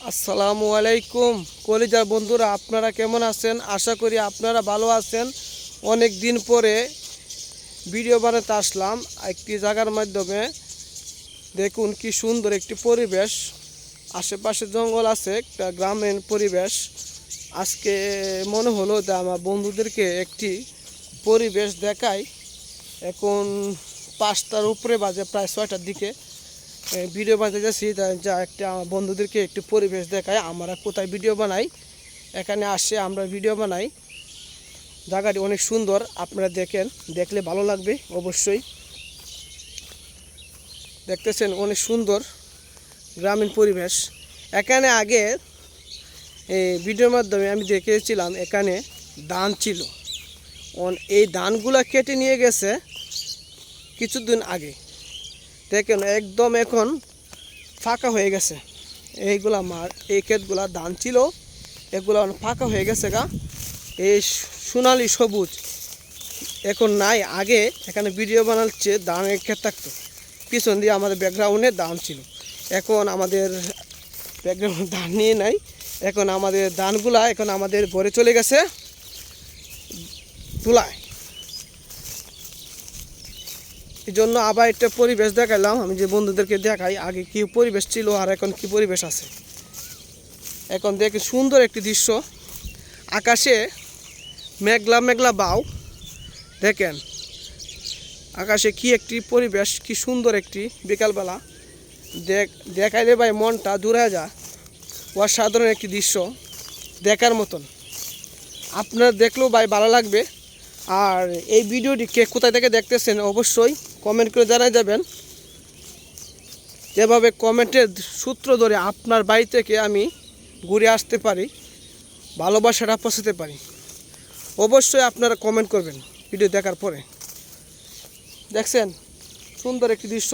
আসসালামু আলাইকুম। কলিজার বন্ধুরা, আপনারা কেমন আছেন? আশা করি আপনারা ভালো আছেন। অনেক দিন পরে ভিডিও বানাতে আসলাম একটি জায়গার মাধ্যমে। দেখুন কি সুন্দর একটি পরিবেশ। আশেপাশে জঙ্গল আছে, একটা গ্রামীণ পরিবেশ। আজকে মনে হলো যে আমার বন্ধুদেরকে একটি পরিবেশ দেখাই। এখন পাঁচটার উপরে বাজে, প্রায় ছয়টার দিকে। ভিডিও বানাতে যাচ্ছি যা একটা বন্ধুদেরকে একটু পরিবেশ দেখায়, আমরা কোথায় ভিডিও বানাই, এখানে আসে আমরা ভিডিও বানাই। জায়গাটি অনেক সুন্দর, আপনারা দেখেন, দেখলে ভালো লাগবে, অবশ্যই। দেখতেছেন, অনেক সুন্দর গ্রামীণ পরিবেশ। এখানে আগে, এই ভিডিওর মাধ্যমে আমি দেখেছিলাম এখানে ধান ছিল। এই ধানগুলো কেটে নিয়ে গেছে কিছুদিন আগে। দেখেন, একদম এখন ফাঁকা হয়ে গেছে। এইগুলা মার এই ক্ষেতগুলা ধান ছিল, এগুলো ফাঁকা হয়ে গেছে গা। এই সোনালি সবুজ এখন নাই, আগে এখানে ভিডিও বানাচ্ছে ধানের ক্ষেত থাকতো। পিছন দিয়ে আমাদের ব্যাকগ্রাউন্ডে ধান ছিল। এখন আমাদের ব্যাকগ্রাউন্ড ধান নিয়ে নাই। এখন আমাদের ধানগুলা এখন আমাদের ভরে চলে গেছে। তুলায়। এই জন্য আবার একটা পরিবেশ দেখাইলাম। আমি যে বন্ধুদেরকে দেখাই, আগে কি পরিবেশ ছিল আর এখন কি পরিবেশ আছে। এখন দেখে সুন্দর একটি দৃশ্য। আকাশে মেঘলা মেঘলা বাউ দেখেন, আকাশে কি একটি পরিবেশ, কি সুন্দর একটি বিকালবেলা। দেখ দেখাইলে ভাই, মনটা দূরে যায় অসাধারণ একটি দৃশ্য, দেখার মতন। আপনার দেখলেও ভাই ভালো লাগবে। আর এই ভিডিওটি কে কোথায় থেকে দেখতেছেন অবশ্যই কমেন্ট করে জানাই যাবেন। যেভাবে কমেন্টের সূত্র ধরে আপনার বাড়ি থেকে আমি ঘুরে আসতে পারি ভালোবাসাটা পৌঁছাতে পারি। অবশ্যই আপনারা কমেন্ট করবেন ভিডিও দেখার পরে। দেখছেন? সুন্দর একটি দৃশ্য,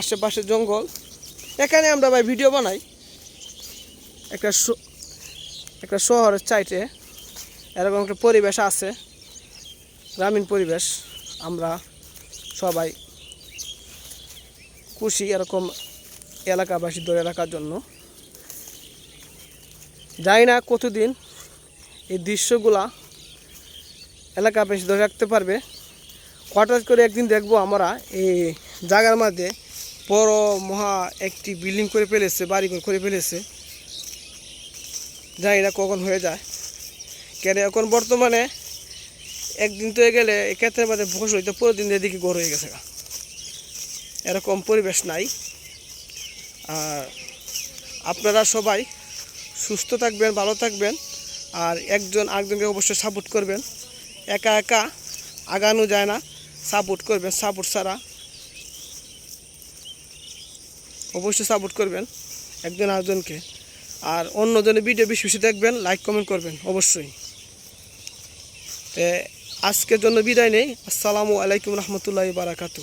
আশেপাশে জঙ্গল। এখানে আমরা ভাই ভিডিও বানাই। একটা একটা শহরের চাইটে এরকম একটা পরিবেশ আছে। গ্রামীণ পরিবেশ। আমরা সবাই খুশি এরকম এলাকাবাসী ধরে রাখার জন্য। জানি না কতদিন এই দৃশ্যগুলা এলাকাবাসী ধরে রাখতে পারবে। হঠাৎ করে একদিন দেখব আমরা এই জায়গার মধ্যে বড় মহা একটি বিল্ডিং করে ফেলেছে বাড়ি করে ফেলেছে। জানি না কখন হয়ে যায়। কেন এখন বর্তমানে একদিন তো গেলে এই ক্ষেত্রে মধ্যে বসে হইতে, পুরো দিন এদিকে গড় হয়ে গেছে। এরকম পরিবেশ নাই। আর আপনারা সবাই সুস্থ থাকবেন, ভালো থাকবেন, আর একজন আরেকজনকে অবশ্যই সাপোর্ট করবেন। একা একা আগানো যায় না সাপোর্ট করবেন সাপোর্ট ছাড়া অবশ্যই সাপোর্ট করবেন একজন আরেকজনকে। আর অন্যজনের ভিডিও বেশি বেশি দেখবেন লাইক কমেন্ট করবেন, অবশ্যই। তে আজকের জন্য বিদায় নেই। আসসালামু আলাইকুম রহমতুল্লাহ বারাকাতু